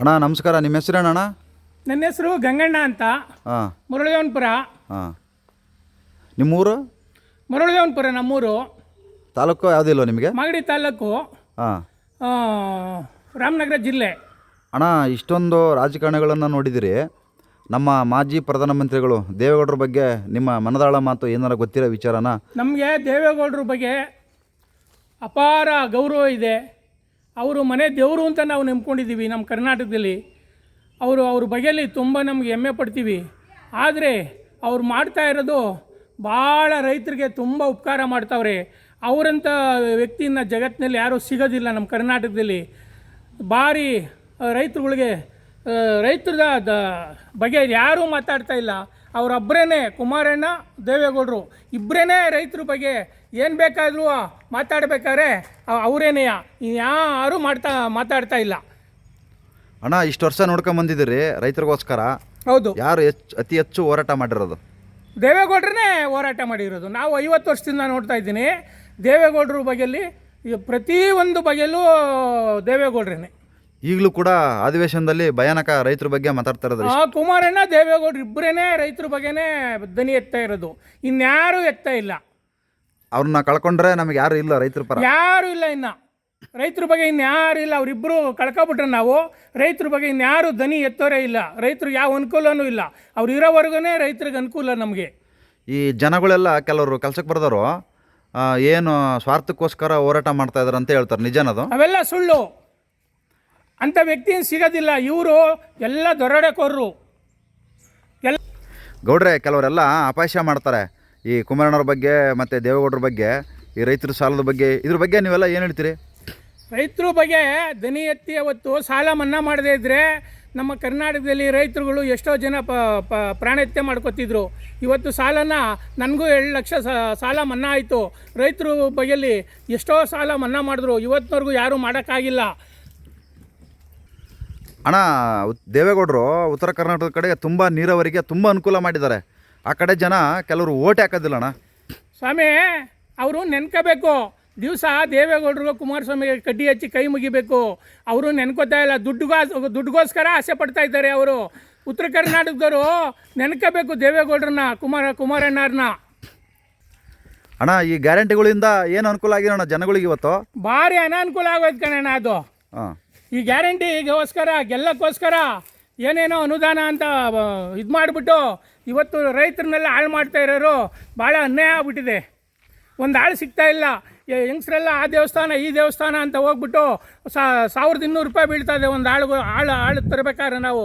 ಅಣ್ಣ ನಮಸ್ಕಾರ. ನಿಮ್ಮ ಹೆಸರು ಅಣ್ಣ ನನ್ನ ಹೆಸರು ಗಂಗಣ್ಣ ಅಂತ. ಹಾಂ. ಮುರಳಿದೇವನಪುರ ಹಾಂ. ನಿಮ್ಮೂರು? ಮುರಳಿಯವನ್ಪುರ ನಮ್ಮೂರು. ತಾಲೂಕು ಯಾವುದಿಲ್ಲ ನಿಮಗೆ? ಮಾಗಡಿ ತಾಲೂಕು. ಹಾಂ. ಆ, ರಾಮನಗರ ಜಿಲ್ಲೆ. ಅಣ್ಣ ಇಷ್ಟೊಂದು ರಾಜಕಾರಣಿಗಳನ್ನು ನೋಡಿದಿರಿ. ನಮ್ಮ ಮಾಜಿ ಪ್ರಧಾನಮಂತ್ರಿಗಳು ದೇವೇಗೌಡರ ಬಗ್ಗೆ ನಿಮ್ಮ ಮನದಾಳ ಮಾತು ಏನಾರ ಗೊತ್ತಿರೋ ವಿಚಾರನ? ನಮಗೆ ದೇವೇಗೌಡರ ಬಗ್ಗೆ ಅಪಾರ ಗೌರವ ಇದೆ. ಅವರು ಮನೆ ದೇವರು ಅಂತ ನಾವು ನಂಬ್ಕೊಂಡಿದ್ದೀವಿ ನಮ್ಮ ಕರ್ನಾಟಕದಲ್ಲಿ. ಅವರು ಅವ್ರ ಬಗೆಯಲ್ಲಿ ತುಂಬ ನಮಗೆ ಹೆಮ್ಮೆ ಪಡ್ತೀವಿ. ಆದರೆ ಅವ್ರು ಮಾಡ್ತಾ ಇರೋದು ಭಾಳ ರೈತರಿಗೆ ತುಂಬ ಉಪಕಾರ ಮಾಡ್ತಾವ್ರೆ. ಅವರಂಥ ವ್ಯಕ್ತಿನ ಜಗತ್ತಿನಲ್ಲಿ ಯಾರೂ ಸಿಗೋದಿಲ್ಲ ನಮ್ಮ ಕರ್ನಾಟಕದಲ್ಲಿ. ಭಾರಿ ರೈತರುಗಳಿಗೆ ರೈತರದ ರೈತರ ದ, ಬಗ್ಗೆ ಯಾರೂ ಮಾತಾಡ್ತಾ ಇಲ್ಲ. ಅವರೊಬ್ಬರೇ ಕುಮಾರಣ್ಣ ದೇವೇಗೌಡರು. ಇಬ್ಬರೇ ರೈತರ ಬಗ್ಗೆ ಏನು ಬೇಕಾದರೂ ಮಾತಾಡಬೇಕಾದ್ರೆ ಅವರೇನೆಯ? ಯಾರೂ ಮಾಡ್ತಾ ಮಾತಾಡ್ತಾ ಇಲ್ಲ. ಅಣ್ಣ ಇಷ್ಟು ವರ್ಷ ನೋಡ್ಕೊಂಬಂದಿದ್ದೀರಿ ರೈತರಿಗೋಸ್ಕರ. ಹೌದು. ಯಾರು ಹೆಚ್ಚು ಅತಿ ಹೆಚ್ಚು ಹೋರಾಟ ಮಾಡಿರೋದು? ದೇವೇಗೌಡರನ್ನೇ ಹೋರಾಟ ಮಾಡಿರೋದು. ನಾವು ಐವತ್ತು ವರ್ಷದಿಂದ ನೋಡ್ತಾ ಇದ್ದೀನಿ. ದೇವೇಗೌಡರ ಬಗೆಯಲ್ಲಿ ಪ್ರತಿ ಪ್ರತಿಯೊಂದು ಬಗೆಯಲ್ಲೂ ದೇವೇಗೌಡ್ರೇ ಈಗಲೂ ಕೂಡ ಅಧಿವೇಶನದಲ್ಲಿ ಭಯಾನಕ ರೈತರ ಬಗ್ಗೆ ಮಾತಾಡ್ತಾ ಇರೋದು ಆ ಕುಮಾರಣ್ಣ ದೇವೇಗೌಡರು ಇಬ್ಬರೇ ರೈತರ ಬಗ್ಗೆನೇ ದನಿ ಎತ್ತಾ ಇರೋದು. ಇನ್ಯಾರೂ ಎತ್ತಾ ಇಲ್ಲ. ಅವ್ರನ್ನ ಕಳ್ಕೊಂಡ್ರೆ ನಮ್ಗೆ ಯಾರು ಇಲ್ಲ ರೈತರ ಪರ. ಯಾರು ಇಲ್ಲ ಇನ್ನ. ರೈತರ ಬಗ್ಗೆ ಇನ್ಯಾರು ಇಲ್ಲ. ಅವರಿಬ್ಬರು ಕಳ್ಕೊಬಿಟ್ರೆ ನಾವು ರೈತರ ಬಗ್ಗೆ ಇನ್ಯಾರು ದನಿ ಎತ್ತೋರೇ ಇಲ್ಲ. ರೈತರು ಯಾವ ಅನುಕೂಲನೂ ಇಲ್ಲ. ಅವ್ರು ಇರೋವರೆಗೂ ರೈತರಿಗೆ ಅನುಕೂಲ ನಮಗೆ. ಈ ಜನಗಳೆಲ್ಲ ಕೆಲವರು ಕೆಲ್ಸಕ್ಕೆ ಬರ್ದವರು ಏನು ಸ್ವಾರ್ಥಕ್ಕೋಸ್ಕರ ಹೋರಾಟ ಮಾಡ್ತಾ ಇದಾರೆ ಅಂತ ಹೇಳ್ತಾರೆ. ನಿಜನದು ಅವೆಲ್ಲ ಸುಳ್ಳು. ಅಂಥ ವ್ಯಕ್ತಿ ಸಿಗೋದಿಲ್ಲ. ಇವರು ಎಲ್ಲ ದೊರಡೆಕೋರ್ರು. ಎಲ್ಲ ಗೌಡ್ರೆ ಕೆಲವರೆಲ್ಲ ಅಪಾಯ ಮಾಡ್ತಾರೆ. ಈ ಕುಮಾರಣ್ಣವ್ರ ಬಗ್ಗೆ ಮತ್ತು ದೇವೇಗೌಡರ ಬಗ್ಗೆ ಈ ರೈತರ ಸಾಲದ ಬಗ್ಗೆ ಇದ್ರ ಬಗ್ಗೆ ನೀವೆಲ್ಲ ಏನು ಹೇಳ್ತೀರಿ? ರೈತರ ಬಗ್ಗೆ ದನಿ ಎತ್ತಿ ಅವತ್ತು ಸಾಲ ಮನ್ನಾ ಮಾಡದೇ ಇದ್ದರೆ ನಮ್ಮ ಕರ್ನಾಟಕದಲ್ಲಿ ರೈತರುಗಳು ಎಷ್ಟೋ ಜನ ಪ ಪ ಪ್ರಾಣಹತ್ಯೆ ಮಾಡ್ಕೊತಿದ್ರು. ಇವತ್ತು ಸಾಲನ ನನಗೂ ಎರಡು ಲಕ್ಷ ಸ- ಸಾಲ ಮನ್ನಾ ಆಯಿತು. ರೈತರು ಬಗೆಯಲ್ಲಿ ಎಷ್ಟೋ ಸಾಲ ಮನ್ನಾ ಮಾಡಿದ್ರು. ಇವತ್ತಿನವರೆಗೂ ಯಾರೂ ಮಾಡೋಕ್ಕಾಗಿಲ್ಲ. ಅಣ್ಣ ದೇವೇಗೌಡರು ಉತ್ತರ ಕರ್ನಾಟಕದ ಕಡೆಗೆ ತುಂಬ ನೀರಾವರಿಗೆ ತುಂಬ ಅನುಕೂಲ ಮಾಡಿದ್ದಾರೆ. ಆ ಕಡೆ ಜನ ಕೆಲವರು ಓಟ್ ಹಾಕೋದಿಲ್ಲಣ್ಣ. ಸ್ವಾಮಿ ಅವರು ನೆನ್ಕೋಬೇಕು. ದಿವಸ ದೇವೇಗೌಡರು ಕುಮಾರಸ್ವಾಮಿ ಕಡ್ಡಿ ಹಚ್ಚಿ ಕೈ ಮುಗಿಬೇಕು. ಅವರು ನೆನ್ಕೋತಾ ಇಲ್ಲ. ದುಡ್ಡುಗೋ ದುಡ್ಡುಗೋಸ್ಕರ ಆಸೆ ಪಡ್ತಾ ಇದ್ದಾರೆ ಅವರು. ಉತ್ತರ ಕರ್ನಾಟಕದವರು ನೆನ್ಕೋಬೇಕು ದೇವೇಗೌಡರನ್ನ ಕುಮಾರ ಕುಮಾರಣ್ಣವ್ರನ್ನ ಅಣ್ಣ ಈ ಗ್ಯಾರಂಟಿಗಳಿಂದ ಏನು ಅನುಕೂಲ ಆಗಿದೆ ಅಣ್ಣ ಜನಗಳಿಗೆ ಇವತ್ತು? ಭಾರಿ ಅನಾನುಕೂಲ ಆಗೋಯ್ತು ಕಣಣ್ಣ ಅದು. ಹಾಂ. ಈ ಗ್ಯಾರಂಟಿಗೋಸ್ಕರ ಗೆಲ್ಲಕ್ಕೋಸ್ಕರ ಏನೇನೋ ಅನುದಾನ ಅಂತ ಇದು ಮಾಡಿಬಿಟ್ಟು ಇವತ್ತು ರೈತರನ್ನೆಲ್ಲ ಹಾಳು ಮಾಡ್ತಾ ಇರೋರು ಭಾಳ ಅನ್ಯಾಯ ಆಗ್ಬಿಟ್ಟಿದೆ. ಒಂದು ಆಳು ಸಿಗ್ತಾ ಇಲ್ಲ. ಹೆಂಗಸರೆಲ್ಲ ಆ ದೇವಸ್ಥಾನ, ಈ ದೇವಸ್ಥಾನ ಅಂತ ಹೋಗ್ಬಿಟ್ಟು ಸಾವಿರದ ಇನ್ನೂರು ರೂಪಾಯಿ ಬೀಳ್ತದೆ ಒಂದು ಆಳು ಆಳು ಆಳು ತರಬೇಕಾದ್ರೆ ನಾವು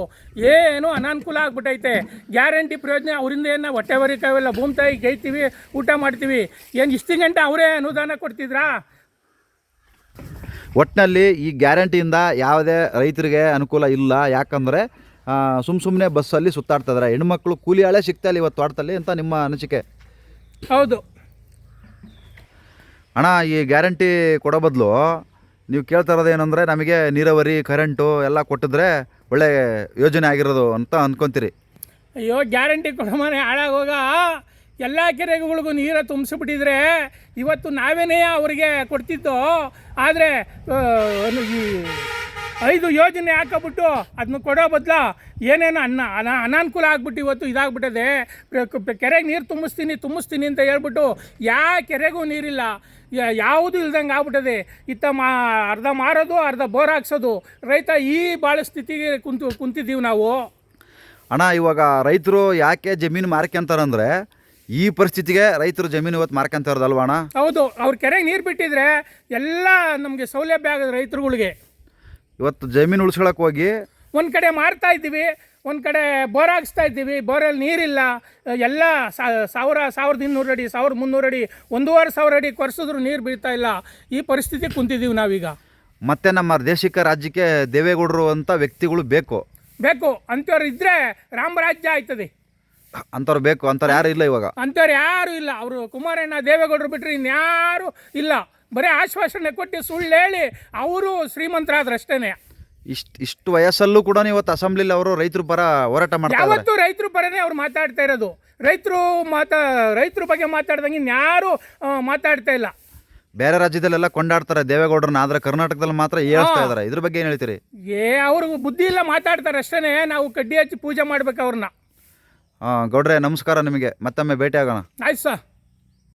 ಏನು ಅನಾನುಕೂಲ ಆಗ್ಬಿಟ್ಟೈತೆ. ಗ್ಯಾರಂಟಿ ಪ್ರಯೋಜನ, ಅವರಿಂದ ಏನು ಹೊಟ್ಟೆ ಬರೀಕಾವೆಲ್ಲ ಭೂಮಿ ತಾಯಿ ಗೈತೀವಿ ಊಟ ಮಾಡ್ತೀವಿ. ಏನು ಇಷ್ಟು ಗಂಟೆ ಅವರೇ ಅನುದಾನ ಕೊಡ್ತಿದ್ರಾ? ಒಟ್ಟಿನಲ್ಲಿ ಈ ಗ್ಯಾರಂಟಿಯಿಂದ ಯಾವುದೇ ರೈತರಿಗೆ ಅನುಕೂಲ ಇಲ್ಲ. ಯಾಕಂದರೆ ಸುಮ್ಮ ಸುಮ್ಮನೆ ಬಸ್ಸಲ್ಲಿ ಸುತ್ತಾಡ್ತಾ ಇದ್ದಾರೆ ಹೆಣ್ಮಕ್ಳು ಕೂಲಿ ಆಳೆ ಸಿಗ್ತಾ ಇಲ್ಲ ಇವತ್ತು ತೋಟದಲ್ಲಿ ಅಂತ ನಿಮ್ಮ ಅನಿಸಿಕೆ. ಹೌದು. ಅಣ್ಣ ಈ ಗ್ಯಾರಂಟಿ ಕೊಡೋ ಬದಲು ನೀವು ಕೇಳ್ತಾ ಇರೋದು ಏನಂದರೆ ನಮಗೆ ನೀರಾವರಿ ಕರೆಂಟು ಎಲ್ಲ ಕೊಟ್ಟಿದ್ರೆ ಒಳ್ಳೆ ಯೋಜನೆ ಆಗಿರೋದು ಅಂತ ಅಂದ್ಕೊತೀರಿ ಅಯ್ಯೋ ಗ್ಯಾರಂಟಿ ಕೊಡೋ ಮನೆ ಹಾಳಾಗೋಗ. ಎಲ್ಲ ಕೆರೆಗಳಿಗೂ ನೀರು ತುಂಬಿಸ್ಬಿಟ್ಟಿದ್ರೆ ಇವತ್ತು ನಾವೇನೇ ಅವರಿಗೆ ಕೊಡ್ತಿದ್ದು, ಆದರೆ ಈ ಐದು ಯೋಜನೆ ಹಾಕಬಿಟ್ಟು ಅದನ್ನ ಕೊಡೋ ಬದಲು ಏನೇನು ಅನ್ನ, ಅನ, ಅನಾನುಕೂಲ ಆಗ್ಬಿಟ್ಟು ಇವತ್ತು ಇದಾಗ್ಬಿಟ್ಟದೆ. ಕೆರೆಗೆ ನೀರು ತುಂಬಿಸ್ತೀನಿ ತುಂಬಿಸ್ತೀನಿ ಅಂತ ಹೇಳ್ಬಿಟ್ಟು ಯಾವ ಕೆರೆಗೂ ನೀರಿಲ್ಲ ಯಾವುದು ಇಲ್ದಂಗೆ ಆಗ್ಬಿಟ್ಟದೆ. ಇತ್ತ ಮಾ, ಅರ್ಧ ಮಾರೋದು, ಅರ್ಧ ಬೋರ್ ಹಾಕ್ಸೋದು. ರೈತ ಈ ಭಾಳ ಸ್ಥಿತಿಗೆ ಕುಂತು, ಕುಂತಿದ್ದೀವಿ ನಾವು. ಅಣ್ಣ, ಇವಾಗ ರೈತರು ಯಾಕೆ ಜಮೀನು ಮಾರ್ಕೊಂತಾರಂದ್ರೆ ಈ ಪರಿಸ್ಥಿತಿಗೆ ರೈತರು ಜಮೀನು ಇವತ್ತು ಮಾರ್ಕೊಂತ ಇರೋದಲ್ವಾ ಅಣ್ಣ? ಹೌದು ಅವ್ರ ಕೆರೆಗೆ ನೀರು ಬಿಟ್ಟಿದ್ರೆ ಎಲ್ಲ ನಮಗೆ ಸೌಲಭ್ಯ ಆಗೋದು ರೈತರುಗಳಿಗೆ. ಇವತ್ತು ಜಮೀನು ಉಳಿಸ್ಕೊಳಕ್ಕೆ ಹೋಗಿ ಒಂದು ಕಡೆ ಮಾರ್ತಾ ಇದ್ದೀವಿ ಒಂದು ಕಡೆ ಬೋರ್ ಹಾಕ್ಸ್ತಾ ಇದ್ದೀವಿ ಬೋರಲ್ಲಿ ನೀರಿಲ್ಲ ಎಲ್ಲ ಸಾವಿರ ಸಾವಿರದ ಇನ್ನೂರು ಅಡಿ ಸಾವಿರದ ಮುನ್ನೂರು ಅಡಿ ಒಂದೂವರೆ ಸಾವಿರ ಅಡಿ ಕೊರೆಸಿದ್ರು ನೀರು ಬೀಳ್ತಾ ಇಲ್ಲ. ಈ ಪರಿಸ್ಥಿತಿ ಕುಂತಿದ್ದೀವಿ ನಾವೀಗ. ಮತ್ತೆ ನಮ್ಮ ದೇಶಕ್ಕೆ ರಾಜ್ಯಕ್ಕೆ ದೇವೇಗೌಡರು ಅಂತ ವ್ಯಕ್ತಿಗಳು ಬೇಕು. ಬೇಕು ಅಂಥವ್ರು ಇದ್ದರೆ ರಾಮರಾಜ್ಯ ಆಯ್ತದೆ. ಅಂಥವ್ರು ಬೇಕು ಅಂಥವ್ರು ಯಾರು ಇಲ್ಲ ಇವಾಗ. ಅಂಥವ್ರು ಯಾರು ಇಲ್ಲ. ಅವರು ಕುಮಾರಣ್ಣ ದೇವೇಗೌಡರು ಬಿಟ್ಟರೆ ಇನ್ಯಾರು ಇಲ್ಲ. ಬರೀ ಆಶ್ವಾಸನೆ ಕೊಟ್ಟು ಸುಳ್ಳು ಹೇಳಿ ಅವರು ಶ್ರೀಮಂತರಾದ್ರಷ್ಟೇ ಇಷ್ಟು ಇಷ್ಟು ವಯಸ್ಸಲ್ಲೂ ಕೂಡ ಇವತ್ತು ಅಸೆಂಬ್ಲಿಲಿ ಅವರು ರೈತರು ಪರ ಹೋರಾಟ ಮಾಡ್ತಾರೆ ಯಾವತ್ತು ರೈತರ ಪರನೇ ಅವ್ರು ಮಾತಾಡ್ತಾ ಇರೋದು. ರೈತರು ಮಾತಾ ರೈತರ ಬಗ್ಗೆ ಮಾತಾಡ್ದಂಗೆ ಇನ್ಯಾರು ಮಾತಾಡ್ತಾ ಇಲ್ಲ. ಬೇರೆ ರಾಜ್ಯದಲ್ಲೆಲ್ಲ ಕೊಂಡಾಡ್ತಾರೆ. ದೇವೇಗೌಡರನ್ನ ಆದ್ರೆ ಕರ್ನಾಟಕದಲ್ಲಿ ಮಾತ್ರ ಹೇಳ್ತಾ ಇದಾರೆ ಇದ್ರ ಬಗ್ಗೆ ಏನು ಹೇಳ್ತೀರಿ? ಏ ಅವ್ರಿಗೆ ಬುದ್ಧಿ ಇಲ್ಲ ಮಾತಾಡ್ತಾರೆ ಅಷ್ಟೇ ನಾವು ಕಡ್ಡಿ ಹಚ್ಚಿ ಪೂಜೆ ಮಾಡ್ಬೇಕು ಅವ್ರನ್ನ. ಆ, ಗೌಡ್ರೆ ನಮಸ್ಕಾರ ನಿಮಗೆ. ಮತ್ತೊಮ್ಮೆ ಭೇಟಿ ಆಗೋಣ ಸರ್.